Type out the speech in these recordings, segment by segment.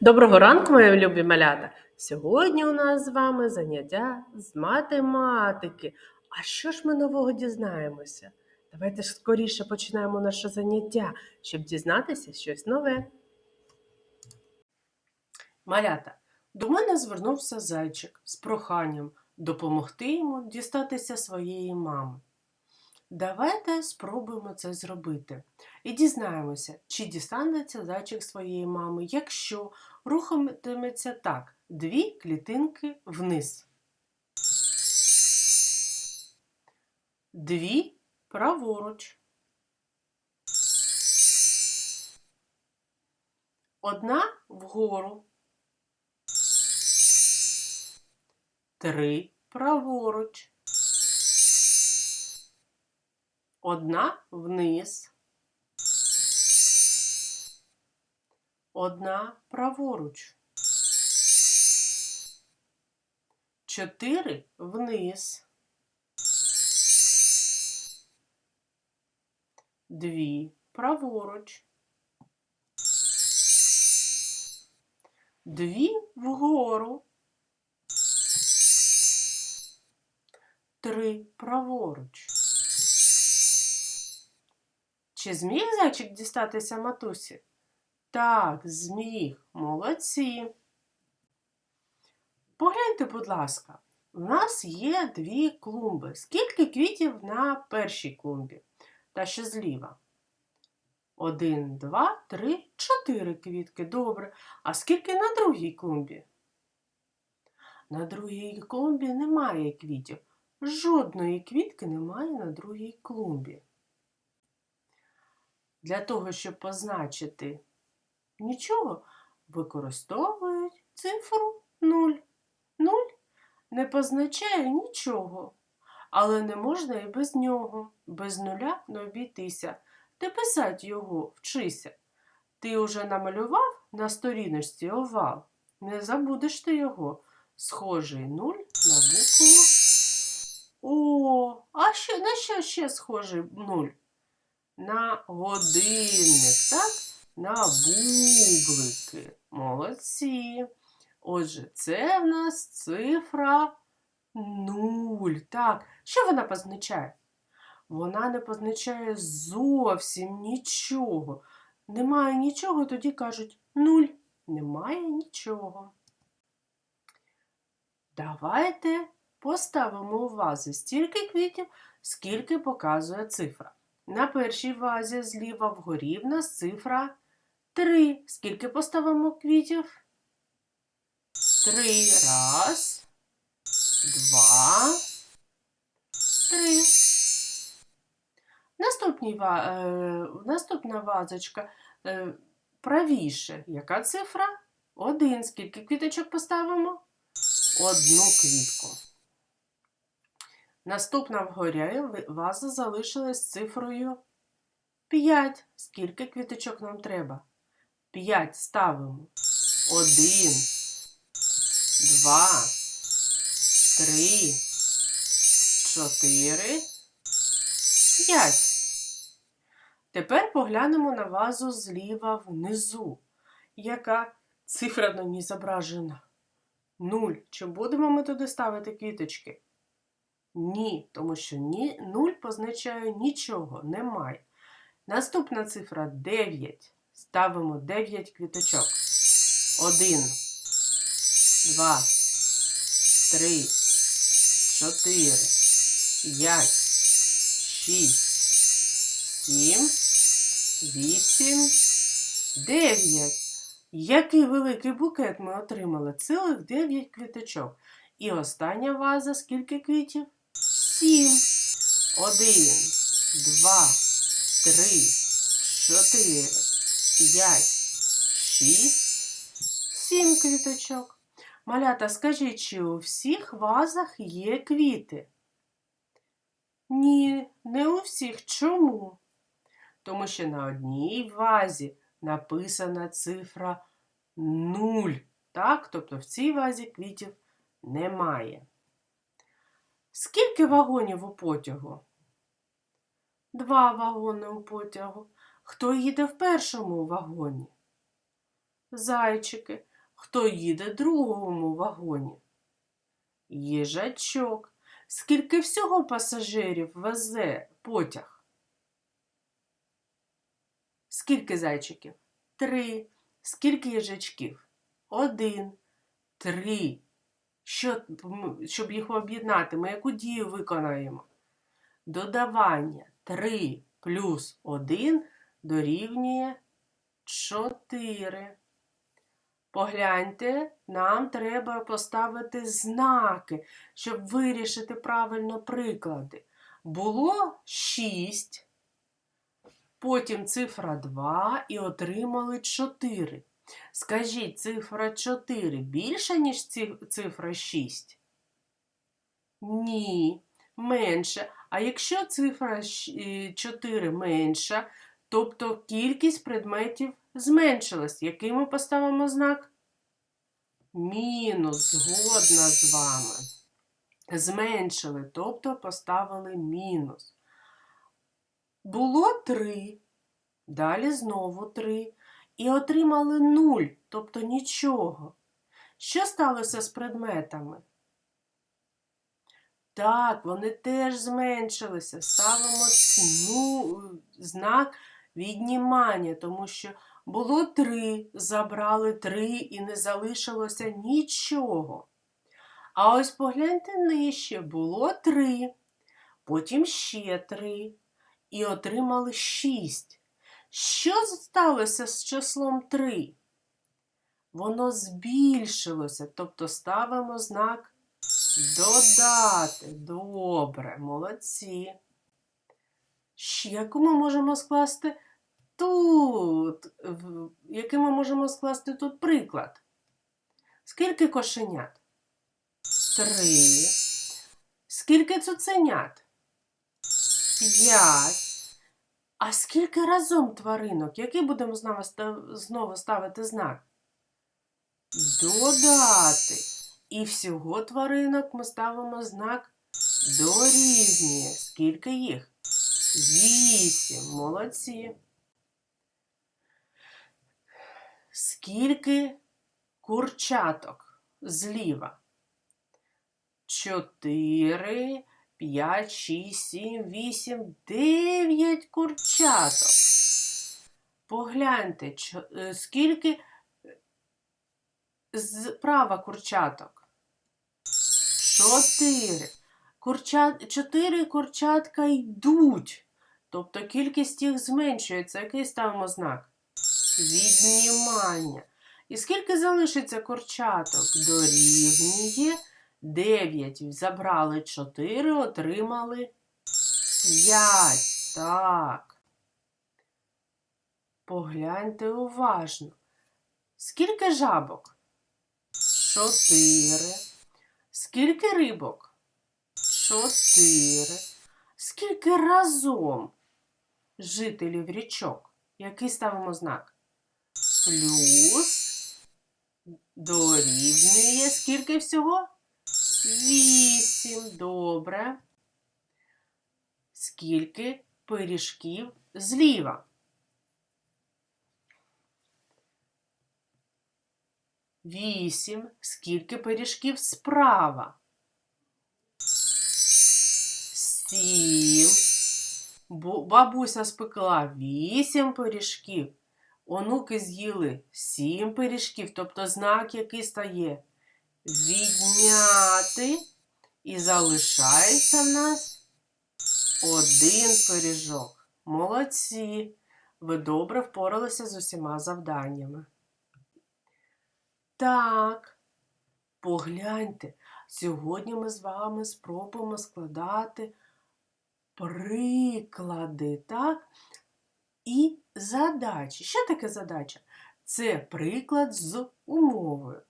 Доброго ранку, мої любі малята! Сьогодні у нас з вами заняття з математики. А що ж ми нового дізнаємося? Давайте ж скоріше починаємо наше заняття, щоб дізнатися щось нове. Малята, до мене звернувся зайчик з проханням допомогти йому дістатися своєї мами. Давайте спробуємо це зробити і дізнаємося, чи дістанеться зайчик своєї мами, якщо рухатиметься так, дві клітинки вниз. Дві праворуч. Одна вгору. Три праворуч. Одна вниз. Одна праворуч. Чотири вниз. Дві праворуч. Дві вгору. Три праворуч. Чи зміг зайчик дістатися матусі? Так, зміг. Молодці. Погляньте, будь ласка, у нас є дві клумби. Скільки квітів на першій клумбі? Та ще зліва. Один, два, три, чотири квітки. Добре. А скільки на другій клумбі? На другій клумбі немає квітів. Жодної квітки немає на другій клумбі. Для того, щоб позначити нічого, використовують цифру 0. 0 не позначає нічого, але не можна і без нього, без нуля не обійтися. Ти писать його вчися. Ти уже намалював на сторіночці овал. Не забудеш ти його. Схожий нуль на букву О. А що, на що ще схожий нуль? На годинник, так? На бублики. Молодці. Отже, це в нас цифра 0. Так, що вона позначає? Вона не позначає зовсім нічого. Немає нічого, тоді кажуть 0. Немає нічого. Давайте поставимо у вази стільки квітів, скільки показує цифра. На першій вазі зліва вгорі в нас цифра 3. Скільки поставимо квітів? 3. Раз, два, три. Е, наступна вазочка е, правіше. Яка цифра? 1. Скільки квіточок поставимо? Одну квітку. Наступна вгорі ваза залишилась цифрою 5. Скільки квіточок нам треба? 5 ставимо. 1, 2, 3, 4, 5. Тепер поглянемо на вазу зліва внизу. Яка цифра на ній зображена? 0. Чи будемо ми туди ставити квіточки? Ні, тому що ні, 0 позначає нічого, немає. Наступна цифра 9. Ставимо 9 квіточок. 1, 2, 3, 4, 5, 6, 7, 8, 9. Який великий букет ми отримали? Цілих 9 квіточок. І остання ваза скільки квітів? Сім. Один, два, три, чотири, п'ять, шість, сім квіточок. Малята, скажіть, чи у всіх вазах є квіти? Ні, не у всіх. Чому? Тому що на одній вазі написана цифра 0. Так? Тобто в цій вазі квітів немає. Скільки вагонів у потягу? Два вагони у потягу. Хто їде в першому вагоні? Зайчики. Хто їде в другому вагоні? Їжачок. Скільки всього пасажирів везе потяг? Скільки зайчиків? Три. Скільки їжачків? Один. Три. Що, щоб їх об'єднати, ми яку дію виконаємо? Додавання 3 плюс 1 дорівнює 4. Погляньте, нам треба поставити знаки, щоб вирішити правильно приклади. Було 6, потім цифра 2 і отримали 4. Скажіть, цифра 4 більша, ніж цифра 6? Ні, менше. А якщо цифра е, 4 менша, тобто кількість предметів зменшилась, який ми поставимо знак? Мінус, згодна з вами. Зменшили, тобто поставили мінус. Було 3, далі знову 3. І отримали 0, тобто нічого. Що сталося з предметами? Так, вони теж зменшилися. Ставимо ну, знак віднімання, тому що було три, забрали три і не залишилося нічого. А ось погляньте нижче, було три, потім ще три і отримали шість. Що сталося з числом три? Воно збільшилося, тобто ставимо знак Додати. Добре, молодці. Яку ми можемо скласти тут? Який ми можемо скласти тут приклад? Скільки кошенят? Три. Скільки цуценят? П'ять. А скільки разом тваринок? Який будемо знову ста- знову ставити знак? Додати. І всього тваринок ми ставимо знак дорівнює. Скільки їх? Вісім. Молодці. Скільки курчаток зліва? Чотири, п'ять, шість, сім, вісім, дев'ять курчаток. Погляньте, е, скільки Справа курчаток. Чотири. Курчат... Чотири курчатка йдуть. Тобто кількість їх зменшується. Який ставимо знак? Віднімання. І скільки залишиться курчаток? Дорівнює 9. Забрали 4, отримали 5. Так. Погляньте уважно. Скільки жабок? Чотири. Скільки рибок? Чотири. Скільки разом жителів річок? Який ставимо знак? Плюс дорівнює. Скільки всього? Вісім. Добре. Скільки пиріжків зліва? Вісім. Скільки пиріжків справа? Сім. Бабуся спекла вісім пиріжків. Онуки з'їли сім пиріжків, тобто знак, який стає відняти. І залишається в нас один пиріжок. Молодці! Ви добре впоралися з усіма завданнями. Так, погляньте, сьогодні ми з вами спробуємо складати приклади, так? І задачі. Що таке задача? Це приклад з умовою.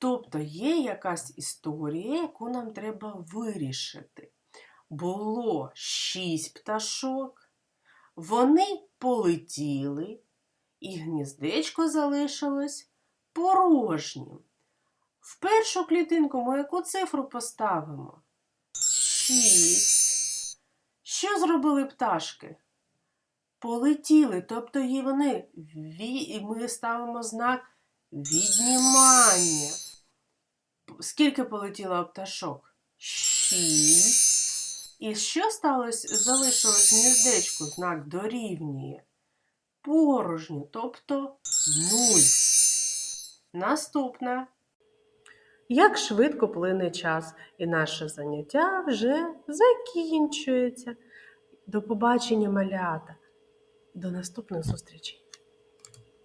Тобто є якась історія, яку нам треба вирішити. Було шість пташок, вони полетіли, і гніздечко залишилось порожнім. В першу клітинку ми яку цифру поставимо? Шість. Що зробили пташки? Полетіли, тобто вони ми ставимо знак Віднімання. Скільки полетіло пташок? Шість. І що сталося? Залишилось в гніздечку знак дорівнює. Порожньо, тобто нуль. Наступне. Як швидко плине час, і наше заняття вже закінчується. До побачення, малята. До наступних зустрічей.